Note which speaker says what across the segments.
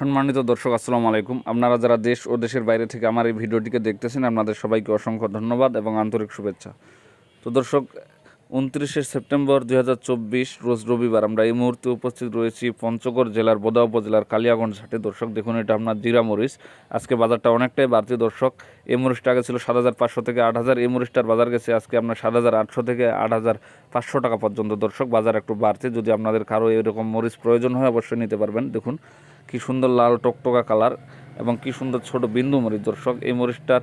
Speaker 1: সম্মানিত দর্শক, আসসালামু আলাইকুম। আপনারা যারা দেশ ও দেশের বাইরে থেকে আমার এই ভিডিওটিকে দেখতেছেন, আপনাদের সবাইকে অসংখ্য ধন্যবাদ এবং আন্তরিক শুভেচ্ছা। তো দর্শক উনত্রিশে সেপ্টেম্বর দুই হাজার চব্বিশ, রোজ রবিবার আমরা এই মুহূর্তে উপস্থিত রয়েছি পঞ্চগড় জেলার বোদা উপজেলার কালিয়াগঞ্জ হাটে। দর্শক, দেখুন, এটা আপনার জিরা মরিচ। আজকে বাজারটা অনেকটাই বাড়তি দর্শক। এই মরিচটা আগে ছিল সাত হাজার পাঁচশো থেকে আট হাজার, এই মরিচটার বাজার গেছে আজকে আপনার সাত হাজার আটশো থেকে আট হাজার পাঁচশো টাকা পর্যন্ত। দর্শক, বাজার একটু বাড়তি যদি আপনাদের কারও এরকম মরিচ প্রয়োজন হয়, অবশ্যই নিতে পারবেন। দেখুন, কি সুন্দর লাল টকটকা কালার এবং কি সুন্দর ছোট বিন্দু মরিচ। দর্শক, এই মরিচটার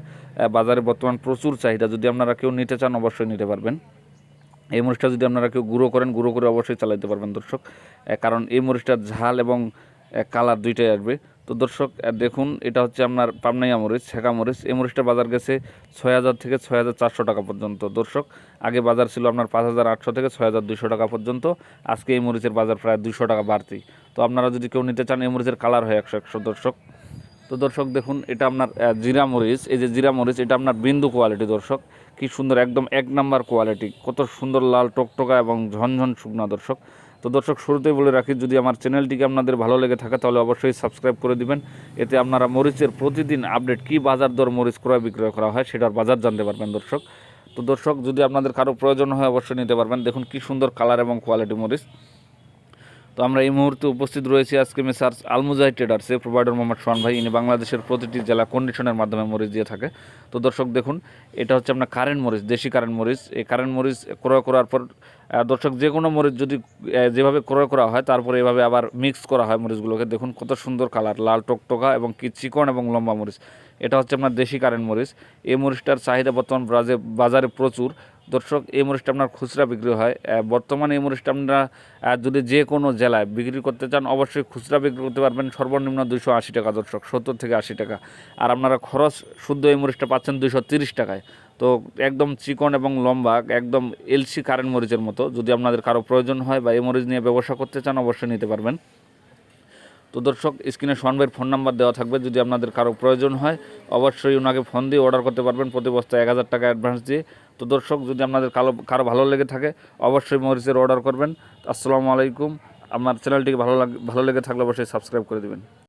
Speaker 1: বাজারে বর্তমান প্রচুর চাহিদা। যদি আপনারা কেউ নিতে চান, অবশ্যই নিতে পারবেন। এই মরিচটা যদি আপনারা কেউ গুঁড়ো করেন, গুঁড়ো করে অবশ্যই চালাতে পারবেন দর্শক। কারণ এই মরিচটার ঝাল এবং কালার দুইটাই আসবে। তো দর্শক দেখুন, এটা হচ্ছে আপনার পাবনাইয়া মরিচ ছেঁকা মরিচ। এই মরিচটা বাজার গেছে ছয় হাজার থেকে ছয় হাজার চারশো টাকা পর্যন্ত দর্শক। আগে বাজার ছিল আপনার পাঁচ হাজার আটশো থেকে ছয় হাজার দুশো টাকা পর্যন্ত। আজকে এই মরিচের বাজার প্রায় দুশো টাকা বাড়তি। তো আপনারা যদি কেউ নিতে চান, এই মরিচের কালার হয় একশো একশো দর্শক। তো দর্শক দেখুন, এটা আপনার জিরা মরিচ। এই যে জিরা মরিচ, এটা আপনার বিন্দু কোয়ালিটি দর্শক। কি সুন্দর, একদম এক নাম্বার কোয়ালিটি কত সুন্দর লাল টকটকা এবং ঝনঝন শুকনা দর্শক। তো দর্শক, শুরুতেই বলে রাখি, যদি আমার চ্যানেলটিকে আপনাদের ভালো লেগে থাকে, তাহলে অবশ্যই সাবস্ক্রাইব করে দিবেন। এতে আপনারা মরিচের প্রতিদিন আপডেট কি বাজার দর মরিচ ক্রয় বিক্রয় করা হয়, সেটার বাজার জানতে পারবেন দর্শক। তো দর্শক, যদি আপনাদের কারও প্রয়োজন হয়, অবশ্যই নিতে পারবেন। দেখুন, কি সুন্দর কালার এবং কোয়ালিটি মরিচ। তো আমরা এই মুহূর্তে উপস্থিত রয়েছি আজকে মিসার আলমুজাহি ট্রেডার্সে প্রোভাইডার মোহাম্মদ সোহান ভাই। ইনি বাংলাদেশের প্রতিটি জেলা কন্ডিশনের মাধ্যমে মরিচ দিয়ে থাকে। তো দর্শক দেখুন, এটা হচ্ছে আপনার কারেন্ট মরিচ, দেশি কারেন্ট মরিচ। এই কারেন্ট মরিচ ক্রয় করার পর দর্শক যে কোনো মরিচ যদি যেভাবে ক্রয় করা হয়, তারপরে এভাবে আবার মিক্স করা হয় মরিচগুলোকে। দেখুন কত সুন্দর কালার লাল টকটকা এবং কি চিকন এবং লম্বা মরিচ। এটা হচ্ছে আপনার দেশি কারেন্ট মরিচ। এই মরিচটার চাহিদা বর্তমান বাজে- বাজারে প্রচুর। দর্শক, এই মরিচটা আপনার খুচরা বিক্রি হয়। বর্তমানে এই মরিচটা আপনারা যদি যে কোনো জেলায় বিক্রি করতে চান, অবশ্যই খুচরা বিক্রি করতে পারবেন। সর্বনিম্ন দুশো আশি টাকা দর্শক, সত্তর থেকে আশি টাকা। আর আপনারা খরচ শুদ্ধ এই মরিচটা পাচ্ছেন দুশো তিরিশ টাকায়। তো একদম চিকন এবং লম্বা, একদম এলসি কারেন্ট মরিচের মতো। যদি আপনাদের কারও প্রয়োজন হয় বা এই মরিচ নিয়ে ব্যবসা করতে চান, অবশ্যই নিতে পারবেন। তো দর্শক, স্ক্রিনে সনবের ফোন নাম্বার দেওয়া থাকবে। যদি আপনাদের কারও প্রয়োজন হয়, অবশ্যই ওনাকে ফোন দিয়ে অর্ডার করতে পারবেন। প্রতি বস্তায় এক হাজার টাকা অ্যাডভান্স দিয়ে। তো দর্শক, যদি আপনাদের কালো, কারও ভালো লেগে থাকে, অবশ্যই মরিচের অর্ডার করবেন। আসসালামু আলাইকুম। আমার চ্যানেলটিকে ভালো লাগ, ভালো লেগে থাকলে অবশ্যই সাবস্ক্রাইব করে দেবেন।